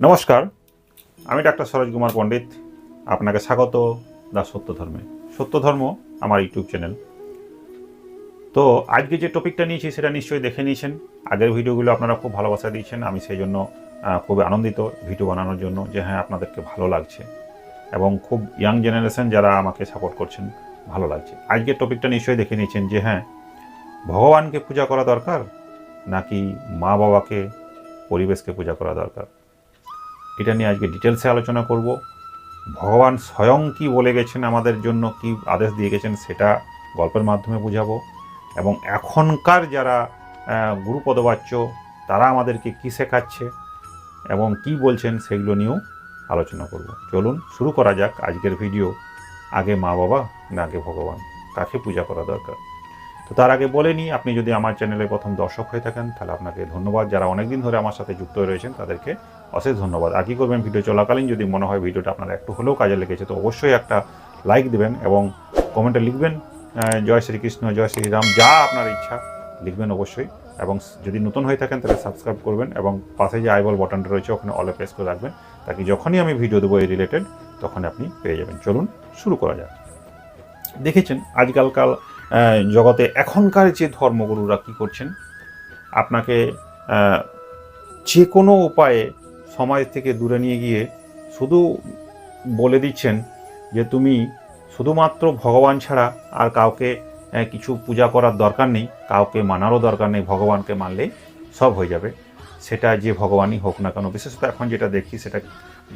নমস্কার, আমি ডাক্তার সরোজ কুমার পণ্ডিত। আপনাকে স্বাগত দা সত্য ধর্মে সত্য ধর্ম আমার ইউটিউব চ্যানেল। তো আজকে যে টপিকটা নিয়েছি সেটা নিশ্চয়ই দেখে নিয়েছেন। আগের ভিডিওগুলো আপনারা খুব ভালোবাসা দিয়েছেন। আমি সেই জন্য খুব আনন্দিত ভিডিও বানানোর জন্য যে হ্যাঁ আপনাদেরকে ভালো লাগছে। এবং খুব ইয়াং জেনারেশন যারা আমাকে সাপোর্ট করছেন, ভালো লাগছে। আজকের টপিকটা নিশ্চয়ই দেখে নিয়েছেন যে হ্যাঁ ভগবানকে পূজা করা দরকার নাকি মা বাবাকে পরিবেশকে পূজা করা দরকার? এটা নিয়ে আজকে ডিটেলসে আলোচনা করব। ভগবান স্বয়ং কি বলে গেছেন আমাদের জন্য, কি আদেশ দিয়ে গেছেন সেটা গল্পের মাধ্যমে বুঝাবো। এবং এখনকার যারা গুরুপদবাচ্য, তারা আমাদেরকে কি শেখাচ্ছে এবং কি বলছেন সেগুলো নিয়েও আলোচনা করব। চলুন, শুরু করা যাক আজকের ভিডিও। আগে মা বাবা না আগে ভগবান? কাকে পূজা করা দরকার? তো তার আগে বলে নিই, আপনি যদি আমার চ্যানেলে প্রথম দর্শক হয়ে থাকেন, তাহলে আপনাকে ধন্যবাদ। যারা অনেকদিন ধরে আমার সাথে যুক্ত রয়েছেন, তাদেরকে অশেষ ধন্যবাদ। আর কী করবেন ভিডিও চলাকালীন যদি মনে হয় ভিডিওটা আপনার একটু হলেও কাজে লেগেছে, তো অবশ্যই একটা লাইক দেবেন এবং কমেন্টে লিখবেন জয় শ্রীকৃষ্ণ, জয় শ্রীরাম, যা আপনার ইচ্ছা লিখবেন অবশ্যই। এবং যদি নতুন হয়ে থাকেন তাহলে সাবস্ক্রাইব করবেন এবং পাশে যে আইবল বাটনটা রয়েছে ওখানে অলে প্রেস করে রাখবেন তাকে যখনই আমি ভিডিও দেবো এই রিলেটেড তখন আপনি পেয়ে যাবেন। চলুন শুরু করা যাক। দেখেছেন আজকালকাল জগতে এখনকার যে ধর্মগুরুরা কি করছেন? আপনাকে যে কোনো উপায়ে সমাজ থেকে দূরে নিয়ে গিয়ে শুধু বলে দিচ্ছেন যে তুমি শুধুমাত্র ভগবান ছাড়া আর কাউকে কিছু পূজা করার দরকার নেই, কাউকে মানারও দরকার নেই, ভগবানকে মানলেই সব হয়ে যাবে। সেটা যে ভগবানই হোক না কেন, বিশেষত এখন যেটা দেখি সেটা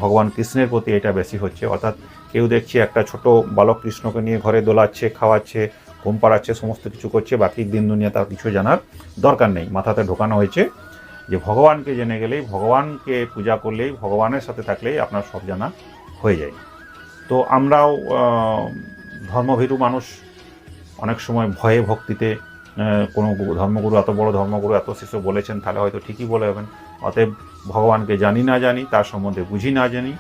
ভগবান কৃষ্ণের প্রতি এটা বেশি হচ্ছে। অর্থাৎ কেউ দেখছি একটা ছোট বালক কৃষ্ণকে নিয়ে ঘরে দোলাচ্ছে, খাওয়াচ্ছে, ঘুম পাড়াচ্ছে, সমস্ত কিছু করছে, বাকি দিন দুনিয়া তার কিছু জানার দরকার নেই, মাথাতে ঢোকানো হয়েছে। যে ভগবানকে জেনে গেলেই, ভগবানকে পূজা করলেই, ভগবানের সাথে থাকলেই আপনার সব জানা হয়ে যায়। তো আমরাও ধর্মভীরু মানুষ, অনেক সময় ভয়ে ভক্তিতে কোনো ধর্মগুরু, এত বড় ধর্মগুরু, এত শিষ্য বলেছেন, তাহলে হয়তো ঠিকই বলে হবেন। অতএব ভগবানকে জানি না জানি, তার সম্বন্ধে বুঝি না জানি,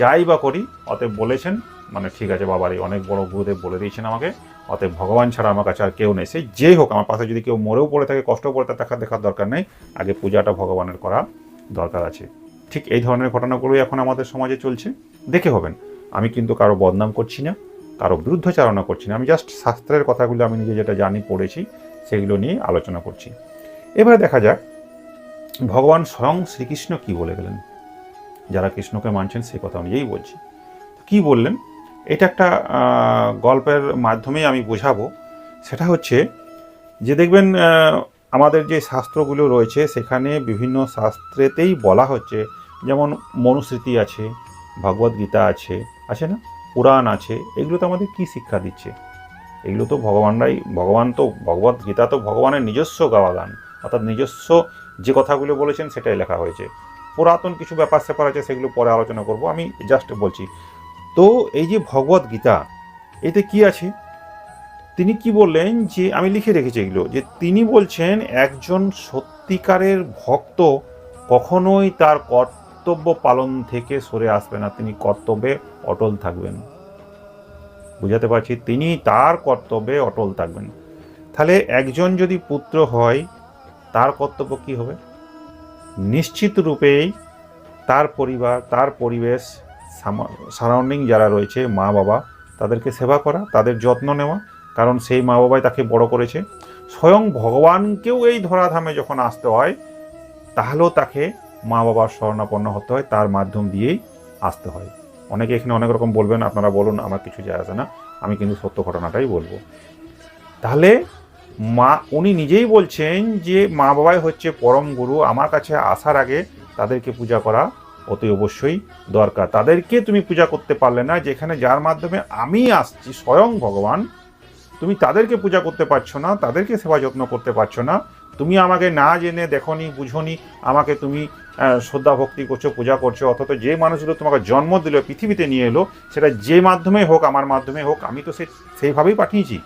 যাই বা করি, অতএব বলেছেন মানে ঠিক আছে বাবারই অনেক বড় গুরুদেব বলে দিয়েছেন আমাকে। অতএব ভগবান ছাড়া আমার কাছে আর কেউ নেই। সেই যেই হোক, আমার পাশে যদি কেউ মরেও পড়ে থাকে, কষ্ট পড়ে থাকে দেখা দেখার দরকার নেই। আগে পূজাটা ভগবানের করা দরকার আছে। ঠিক এই ধরনের ঘটনাগুলোই এখন আমাদের সমাজে চলছে। দেখে হবেন। আমি কিন্তু কারও বদনাম করছি না, কারও বিরুদ্ধচারণা করছি না। আমি জাস্ট শাস্ত্রের কথাগুলো আমি নিজে যেটা জানি, পড়েছি, সেগুলো নিয়ে আলোচনা করছি। এবারে দেখা যাক, ভগবান স্বয়ং শ্রীকৃষ্ণ কি বলে গেলেন? যারা কৃষ্ণকে মানছেন, সেই কথা অনুযায়ী বলছি। কি বললেন? এটা একটা গল্পের মাধ্যমেই আমি বোঝাবো। সেটা হচ্ছে যে দেখবেন আমাদের যে শাস্ত্রগুলো রয়েছে, সেখানে বিভিন্ন শাস্ত্রেতেই বলা হচ্ছে, যেমন মনুস্মৃতি আছে ভগবদ গীতা আছে আছে না? পুরাণ আছে, এগুলো তো আমাদের কী শিক্ষা দিচ্ছে? এগুলো তো ভগবানরাই, ভগবান তো ভগবদ গীতা তো ভগবানের নিজস্ব গাওয়া গান অর্থাৎ নিজস্ব যে কথাগুলো বলেছেন সেটাই লেখা হয়েছে। পুরাতন কিছু ব্যাপার স্যাপার আছে, সেগুলো পরে আলোচনা করব। আমি জাস্ট বলছি তো এই যে ভগবদ গীতা, এতে কি আছে? তিনি কি বললেন যে, আমি লিখে রেখেছি এগুলো, যে তিনি বলছেন, একজন সত্যিকারের ভক্ত কখনোই তার কর্তব্য পালন থেকে সরে আসবে না, তিনি কর্তব্যে অটল থাকবেন। বুঝাতে পারছি, তিনি তার কর্তব্যে অটল থাকবেন। তাহলে একজন যদি পুত্র হয়, তার কর্তব্য কি হবে? নিশ্চিত রূপেই তার পরিবার, তার পরিবেশ সারাউন্ডিং যারা রয়েছে মা বাবা তাদেরকে সেবা করা, তাদের যত্ন নেওয়া, কারণ সেই মা বাবাই তাকে বড় করেছে। স্বয়ং ভগবানকেও এই ধরাধামে যখন আসতে হয়, তাহলেও তাকে মা বাবার শরণাপন্ন হতে হয়, তার মাধ্যম দিয়েই আসতে হয়। অনেকে এখানে অনেক রকম বলবেন, আপনারা বলুন, আমার কিছু যায় আসে না, আমি কিন্তু সত্য ঘটনাটাই বলব। তাহলে মা, উনি নিজেই বলছেন যে মা বাবাই হচ্ছে পরম গুরু, আমার কাছে আসার আগে তাদেরকে পূজা করা অতি অবশ্যই দরকার। তাদেরকে তুমি পূজা করতে পারলে না, যেখানে যার মাধ্যমে আমি আসছি, স্বয়ং ভগবান, তুমি তাদেরকে পূজা করতে পারছ না, তাদেরকে সেবা যত্ন করতে পারছ না। তুমি আমাকে না জেনে দেখনি, বুঝনি, আমাকে তুমি শ্রদ্ধা ভক্তি করছ, পূজা করছ, অথচ যে মানুষগুলো তোমাকে জন্ম দিল, পৃথিবীতে নিয়ে এলো, সেটা যে মাধ্যমে হোক, আমার মাধ্যমে হোক, আমি তো সে, সেইভাবেই পাঠিয়েছি।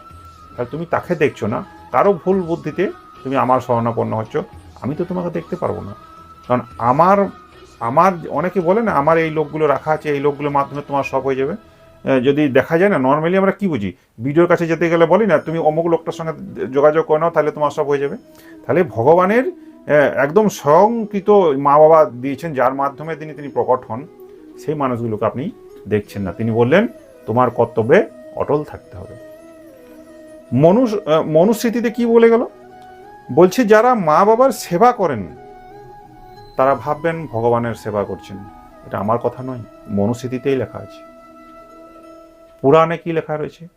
তাহলে তুমি তাকে দেখছ না কারও ভুল বুদ্ধিতে তুমি আমার শরণাপন্ন হচ্ছ, আমি তো তোমাকে দেখতে পারব না। কারণ আমার আমার, অনেকে বলে না, আমার এই লোকগুলো রাখা আছে, এই লোকগুলোর মাধ্যমে তোমার সব হয়ে যাবে। যদি দেখা যায় না নর্মালি আমরা কি বুঝি? ভিডিওর কাছে যেতে গেলে বলি না, তুমি অমুক লোকটার সঙ্গে যোগাযোগ করে নাও, তাহলে তোমার সব হয়ে যাবে। তাহলে ভগবানের একদম স্বয়ংকৃত মা বাবা দিয়েছেন, যার মাধ্যমে তিনি তিনি প্রকট হন, সেই মানুষগুলোকে আপনি দেখছেন না। তিনি বললেন, তোমার কর্তব্যে অটল থাকতে হবে। মনুষ মনুস্মৃতিতে কি বলে গেল? বলছে, যারা মা বাবার সেবা করেন তারা ভাববেন ভগবানের সেবা করছেন। এটা আমার কথা নয়, মনুস্মৃতিতেই লেখা আছে। পুরাণে কি লেখা রয়েছে?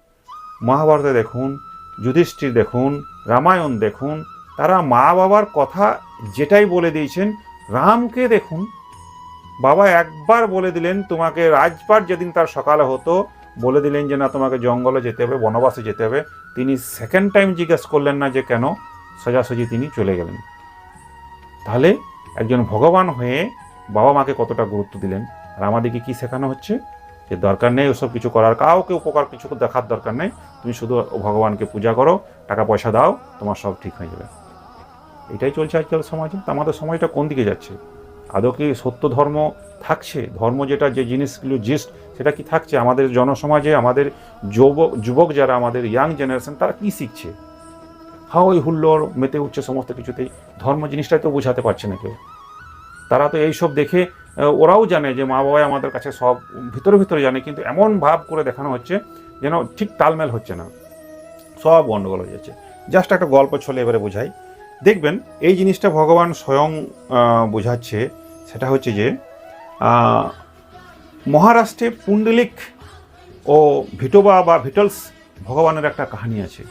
মহাভারতে দেখুন, যুধিষ্ঠির দেখুন, রামায়ণ দেখুন, তারা মা বাবার কথা যেটাই বলে দিয়েছেন, রামকে দেখুন। বাবা একবার বলে দিলেন, তোমাকে রাজপাট যেদিন তার সকালে হতো, বলে দিলেন যে, না, তোমাকে জঙ্গলে যেতে হবে, বনবাসে যেতে হবে। তিনি সেকেন্ড টাইম জিজ্ঞেস করলেন না যে কেন, সোজাসুজি তিনি চলে গেলেন। তাহলে একজন ভগবান হয়ে বাবা মাকে কতটা গুরুত্ব দিলেন? আর আমাদেরকে কি শেখানো হচ্ছে? যে দরকার নেই ওসব কিছু করার, কাউকে উপকার কিছু দেখার দরকার নেই। তুমি শুধু ভগবানকে পূজা করো, টাকা পয়সা দাও, তোমার সব ঠিক হয়ে যাবে। এটাই চলছে আজকাল সমাজে। তা আমাদের সময়টা কোন দিকে যাচ্ছে? আদৌ কি সত্য ধর্ম থাকছে? ধর্ম যেটা, যে জিনিসগুলো জিস্ট সেটা কি থাকছে? আমাদের জনসমাজে, আমাদের যুবক যুবক যারা, আমাদের ইয়াং জেনারেশন তারা কি শিখছে? হাওই হুল্লোড়, মেতে উঠছে সমস্ত কিছুতেই। ধর্ম জিনিসটাই তো বোঝাতে পারছে না কেউ। তারা তো এইসব দেখে ওরাও জানে যে মা বাবাই আমাদের কাছে সব, ভিতরে ভিতরে জানে, কিন্তু এমন ভাব করে দেখানো হচ্ছে যেন ঠিক তালমেল হচ্ছে না। সব গণ্ডগোল হয়ে যাচ্ছে। জাস্ট একটা গল্প ছলে এবারে বোঝাই। দেখবেন, এই জিনিসটা ভগবান স্বয়ং বোঝাচ্ছে, সেটা হচ্ছে যে মহারাষ্ট্রে পুণ্ডলিক ও ভিটোবা বা ভিটলস ভগবানের একটা কাহিনী আছে।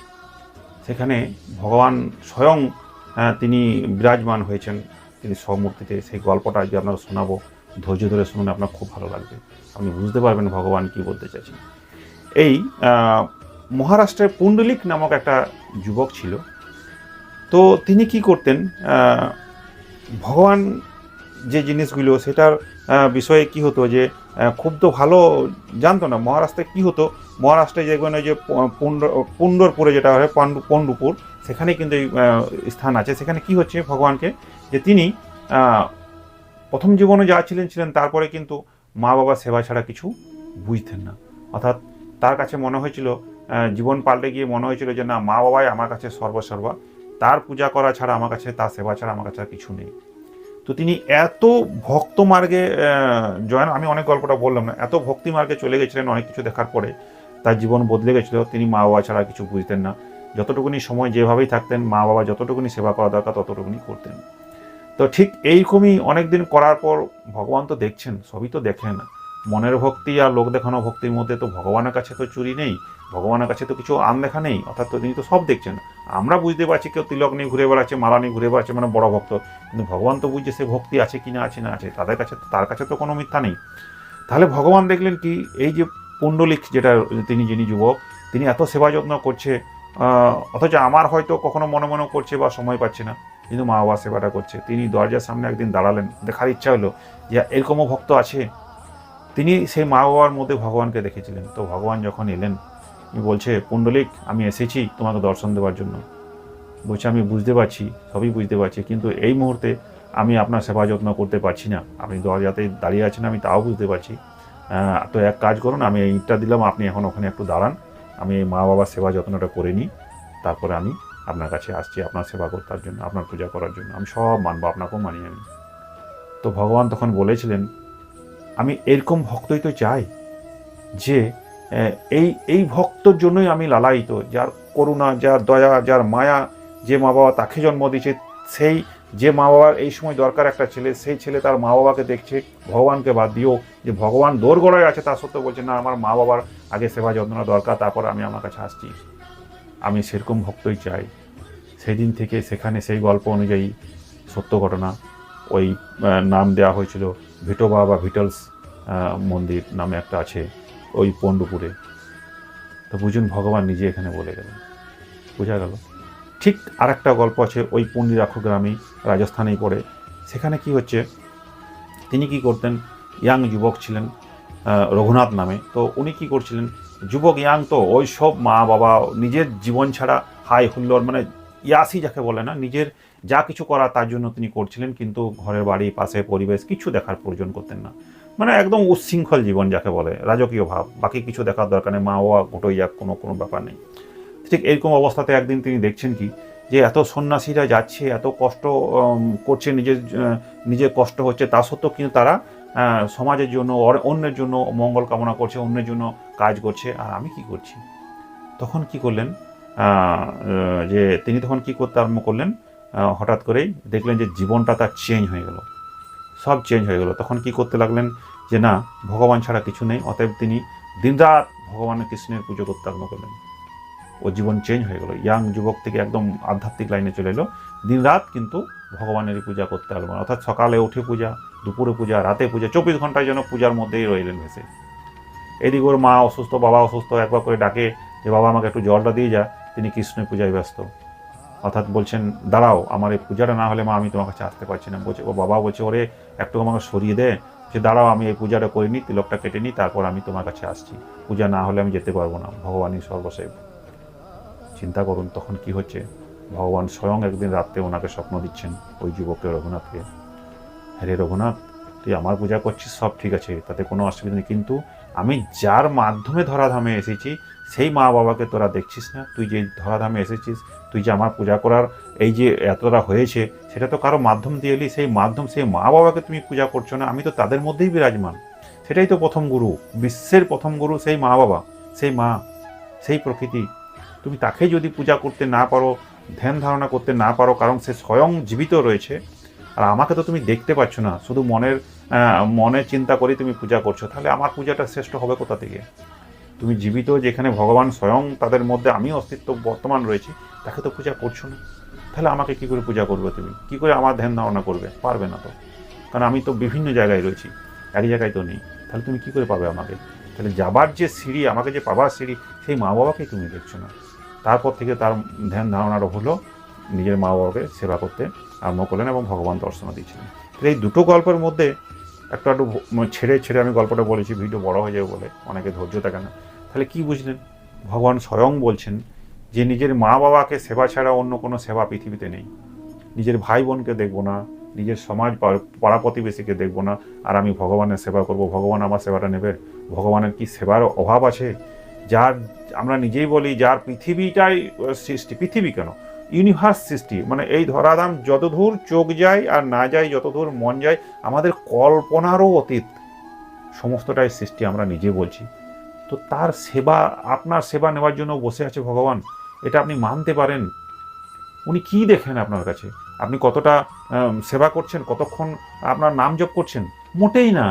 সেখানে ভগবান স্বয়ং তিনি বিরাজমান হয়েছেন। তিনি স্বমূর্তিতে সেই গল্পটা যে আপনারা শোনাবো। ধৈর্য ধরে শুনুন, আপনার খুব ভালো লাগবে। আপনি বুঝতে পারবেন ভগবান কি বলতে চাইছেন। এই মহারাষ্ট্রের পুণ্ডলিক নামক একটা যুবক ছিল। তো তিনি কি করতেন ভগবান যে জিনিসগুলো, সেটার বিষয়ে কি হতো যে খুব তো ভালো জানতো না, মহারাষ্ট্রে কি হতো? মহারাষ্ট্রে যেগুলো ওই যে পুণ্ড পুণ্ডরপুরে যেটা হয়, পাণ্ডু, পণ্ডুপুর সেখানে কিন্তু এই স্থান আছে। সেখানে কি হচ্ছে ভগবানকে? যে তিনি প্রথম জীবনে যা ছিলেন ছিলেন, তারপরে কিন্তু মা বাবা সেবা ছাড়া কিছু বুঝতেন না। অর্থাৎ তার কাছে মনে হয়েছিল জীবন পাল্টে গিয়ে মনে হয়েছিল যে, না মা বাবাই আমার কাছে সর্বসর্বা। তার পূজা করা ছাড়া আমার কাছে, তার সেবা ছাড়া আমার কাছে আর কিছু নেই। তো তিনি এত ভক্ত মার্গে জয়েন, আমি অনেক গল্পটা বললাম না, এত ভক্তি মার্গে চলে গেছিলেন অনেক কিছু দেখার পরে, তার জীবন বদলে গেছিল, তিনি মা বাবা ছাড়া কিছু বুঝতেন না। যতটুকুনি সময় যেভাবেই থাকতেন, মা বাবা যতটুকুনি সেবা করা দরকার, ততটুকুনি করতেন। তো ঠিক এইরকমই অনেক দিন করার পর ভগবান তো দেখছেন, সবই তো দেখেন। মনের ভক্তি আর লোক দেখানো ভক্তির মধ্যে তো ভগবানের কাছে তো চুরি নেই, ভগবানের কাছে তো কিছু আন দেখা নেই, অর্থাৎ তিনি তো সব দেখছেন। আমরা বুঝতে পারছি কেউ তিলক নিয়ে ঘুরে বেড়াচ্ছে, মালা নিয়ে ঘুরে বেড়াচ্ছে মানে বড় ভক্ত। কিন্তু ভগবান তো বুঝছে সে ভক্তি আছে কি না আছে না আছে, তাদের কাছে তার কাছে তো কোনো মিথ্যা নেই। তাহলে ভগবান দেখলেন কি, এই যে পুণ্ডলিক যেটা তিনি, যিনি যুবক, তিনি এত সেবা যত্ন করছে অথচ আমার হয়তো কখনো মনে মনে করছে বা সময় পাচ্ছে না, কিন্তু মা বাবা সেবাটা করছে। তিনি দরজার সামনে একদিন দাঁড়ালেন, দেখার ইচ্ছা হলো যে এরকমও ভক্ত আছে তিনি সেই মা বাবার মধ্যে ভগবানকে দেখেছিলেন। তো ভগবান যখন এলেন বলছে, পুণ্ডলিক, আমি এসেছি তোমাকে দর্শন দেওয়ার জন্য। বলছে, আমি বুঝতে পারছি, সবই বুঝতে পারছি, কিন্তু এই মুহূর্তে আমি আপনার সেবা যত্ন করতে পারছি না। আপনি দরজাতে দাঁড়িয়ে আছেন, আমি তাও বুঝতে পারছি। তো এক কাজ করুন, আমি এই ইটটা দিলাম, আপনি এখন ওখানে একটু দাঁড়ান। আমি এই মা বাবার সেবা যত্নটা করে নিই, তারপরে আমি আপনার কাছে আসছি, আপনার সেবা করতার জন্য, আপনার পূজা করার জন্য। আমি সব মানবো, আপনাকেও মানি আমি। তো ভগবান তখন বলেছিলেন আমি এরকম ভক্তই তো চাই যে এই এই ভক্তর জন্যই আমি লালায়িত, যার করুণা, যার দয়া, যার মায়া যে মা বাবা তাকে জন্ম দিয়েছে, সেই যে মা বাবার এই সময় দরকার একটা ছেলে, সেই ছেলে তার মা বাবাকে দেখছে, ভগবানকে বাদ দিও যে ভগবান দোর গড়ায় আছে তা সত্ত্বেও বলছে, না, আমার মা বাবার আগে সেবা যত্নটা দরকার, তারপর আমি আমার কাছে আসছি। আমি সেরকম ভক্তই চাই। সেই দিন থেকে সেখানে সেই গল্প অনুযায়ী সত্য ঘটনা ওই নাম দেওয়া হয়েছিল। ভিটোবা বা ভিটলস মন্দির নামে একটা আছে ওই পণ্ডুপুরে। তো বুঝুন, ভগবান নিজে এখানে বলে গেলেন। বোঝা গেল। ঠিক আর একটা গল্প আছে ওই পন্ডিরাক্ষ গ্রামে রাজস্থানেই পড়ে। সেখানে কি হচ্ছে, তিনি কি করতেন, ইয়াং যুবক ছিলেন রঘুনাথ নামে। তো উনি কি করছিলেন, যুবক, ইয়াং তো ওই সব মা বাবা নিজের জীবন ছাড়া হাই হুল্লোড় মানে ইয়াসি যাকে বলে না, নিজের যা কিছু করার তার জন্য তিনি করছিলেন, কিন্তু ঘরের বাড়ি, পাশে পরিবেশ কিছু দেখার প্রয়োজন করতেন না। মানে একদম উচ্ছৃঙ্খল জীবন যাকে বলে, রাজকীয় ভাব। বাকি কিছু দেখার দরকার নেই, মা বাবা গোটোই যাক, কোনো কোনো ব্যাপার নেই। ঠিক এরকম অবস্থাতে একদিন তিনি দেখছেন কি, যে এত সন্ন্যাসীরা যাচ্ছে, এত কষ্ট করছে, নিজের নিজের কষ্ট হচ্ছে, তা সত্ত্বেও কিন্তু তারা সমাজের জন্য অন্যের জন্য মঙ্গল কামনা করছে, অন্যের জন্য কাজ করছে। আর আমি কি করছি? তখন কি করলেন? যে তিনি তখন কি করতে আরম্ভ করলেন? হঠাৎ করেই দেখলেন যে জীবনটা তার চেঞ্জ হয়ে গেল। সব চেঞ্জ হয়ে গেল। তখন কি করতে লাগলেন? যে না, ভগবান ছাড়া কিছু নেই। অতএব তিনি দিনরাত ভগবানের কৃষ্ণের পুজো করতে আরম্ভ করলেন। ও জীবন চেঞ্জ হয়ে গেল। ইয়াং যুবক থেকে একদম আধ্যাত্মিক লাইনে চলে এলো। দিনরাত কিন্তু ভগবানেরই পূজা করতে আরম্ভ অর্থাৎ সকালে উঠে পূজা, দুপুরে পূজা, রাতে পূজা, চব্বিশ ঘণ্টার জন্য পূজার মধ্যেই রইলেন ভেসে। এদিকে ওর মা অসুস্থ, বাবা অসুস্থ, একবার করে ডাকে যে, বাবা, আমাকে একটু জলটা দিয়ে যা। তিনি কৃষ্ণের পূজায় ব্যস্ত। অর্থাৎ বলছেন, দাঁড়াও, আমার এই পূজাটা না হলে মা, আমি তোমার কাছে আসতে পারছি না। বলছে, ও বাবা, বলছে, ওরে, একটু আমাকে সরিয়ে দে। যে দাঁড়াও, আমি এই পূজাটা করিনি, তিলকটা কেটে নিই তারপর আমি তোমার কাছে আসছি। পূজা না হলে আমি যেতে পারব না। ভগবানই সর্বশেষ। চিন্তা করুন, তখন কি হচ্ছে? ভগবান স্বয়ং একদিন রাত্রে ওনাকে স্বপ্ন দিচ্ছেন, ওই যুবককে রঘুনাথকে। হ্যাঁ রঘুনাথ, তুই আমার পূজা করছিস, সব ঠিক আছে, তাতে কোনো অসুবিধা নেই। কিন্তু আমি যার মাধ্যমে ধরাধামে এসেছি সেই মা বাবাকে তোরা দেখছিস না? তুই যে ধরাধামে এসেছিস, তুই যে আমার পূজা করার এই যে এতটা হয়েছে, সেটা তো কারও মাধ্যম দিয়ে এলি। সেই মাধ্যম, সেই মা বাবাকে তুমি পূজা করছ না, আমি তো তাদের মধ্যেই বিরাজমান। সেটাই তো প্রথম গুরু, বিশ্বের প্রথম গুরু সেই মা বাবা সেই মা, সেই প্রকৃতি। তুমি তাকে যদি পূজা করতে না পারো, ধ্যান ধারণা করতে না পারো, কারণ সে স্বয়ং জীবিত রয়েছে, আর আমাকে তো তুমি দেখতে পাচ্ছ না, শুধু মনের মনে চিন্তা করেই তুমি পূজা করছ, তাহলে আমার পূজাটা শ্রেষ্ঠ হবে কোথা থেকে? তুমি জীবিত যেখানে ভগবান স্বয়ং তাদের মধ্যে আমি অস্তিত্ব বর্তমান রয়েছে, তাকে তো পূজা করছ না। তাহলে আমাকে কি করে পূজা করবে তুমি? কি করে আমার ধ্যান ধারণা করবে? পারবে না তো। কারণ আমি তো বিভিন্ন জায়গায় রয়েছি এক জায়গায় তো নেই। তাহলে তুমি কি করে পাবে আমাকে? তাহলে যাবার যে সিঁড়ি, আমাকে যে পাবার সিঁড়ি, সেই মা বাবাকেই তুমি দেখছ না। তারপর থেকে তার ধ্যান ধারণারও হলো নিজের মা বাবাকে সেবা করতে, আরম্ভ করলেন এবং ভগবান দর্শন দিচ্ছিলেন। তো এই দুটো গল্পের মধ্যে একটা একটু মানে ছেড়ে ছেড়ে আমি গল্পটা বলেছি, ভিডিও বড় হয়ে যাবে বলে, অনেকে ধৈর্য থাকে না। তাহলে কি বুঝলেন? ভগবান স্বয়ং বলছেন যে নিজের মা বাবাকে সেবা ছাড়া অন্য কোনো সেবা পৃথিবীতে নেই। নিজের ভাই বোনকে দেখব না, নিজের সমাজ পাড়া প্রতিবেশীকে দেখব না, আর আমি ভগবানের সেবা করব। ভগবান আমার সেবাটা নেবে। ভগবানের কি সেবার অভাব আছে? যার, আমরা নিজেই বলি যার পৃথিবীটাই সৃষ্টি। পৃথিবী কেন? ইউনিভার্স সৃষ্টি। মানে এই ধরাধাম যতদূর চোখ যায় আর না যায়, যতদূর মন যায়, আমাদের কল্পনারও অতীত। সমস্তটাই সৃষ্টি আমরা নিজে বলছি। তো তার সেবা, আপনার সেবা নেওয়ার জন্য বসে আছে ভগবান। এটা আপনি মানতে পারেন। উনি কি দেখেন আপনার কাছে? আপনি কতটা সেবা করছেন, কতক্ষণ আপনার নাম জপ করছেন? মোটেই না।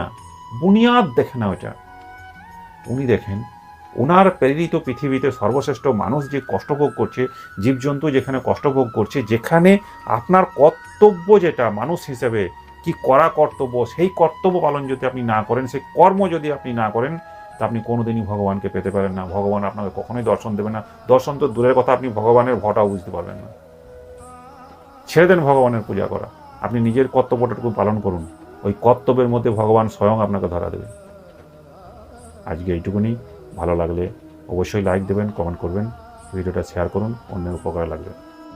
বুনিয়াদ দেখে না ওটা উনি দেখেন ওনার প্রেরিত পৃথিবীতে সর্বশ্রেষ্ঠ মানুষ যে কষ্টভোগ করছে, জীবজন্তু যেখানে কষ্টভোগ করছে, যেখানে আপনার কর্তব্য যেটা মানুষ হিসেবে, কি করা কর্তব্য, সেই কর্তব্য পালন যদি আপনি না করেন, সেই কর্ম যদি আপনি না করেন তা আপনি কোনোদিনই ভগবানকে পেতে পারেন না। ভগবান আপনাকে কখনোই দর্শন দেবে না। দর্শন তো দূরের কথা, আপনি ভগবানের ভটাও বুঝতে পারবেন না। ছেড়ে দেন ভগবানের পূজা করা। আপনি নিজের কর্তব্যটাটুকু পালন করুন। ওই কর্তব্যের মধ্যে ভগবান স্বয়ং আপনাকে ধরা দেবে। আজকে এইটুকুনি ভালো লাগলে অবশ্যই লাইক দেবেন কমেন্ট করবেন। ভিডিওটা শেয়ার করুন, অন্যের উপকার লাগবে।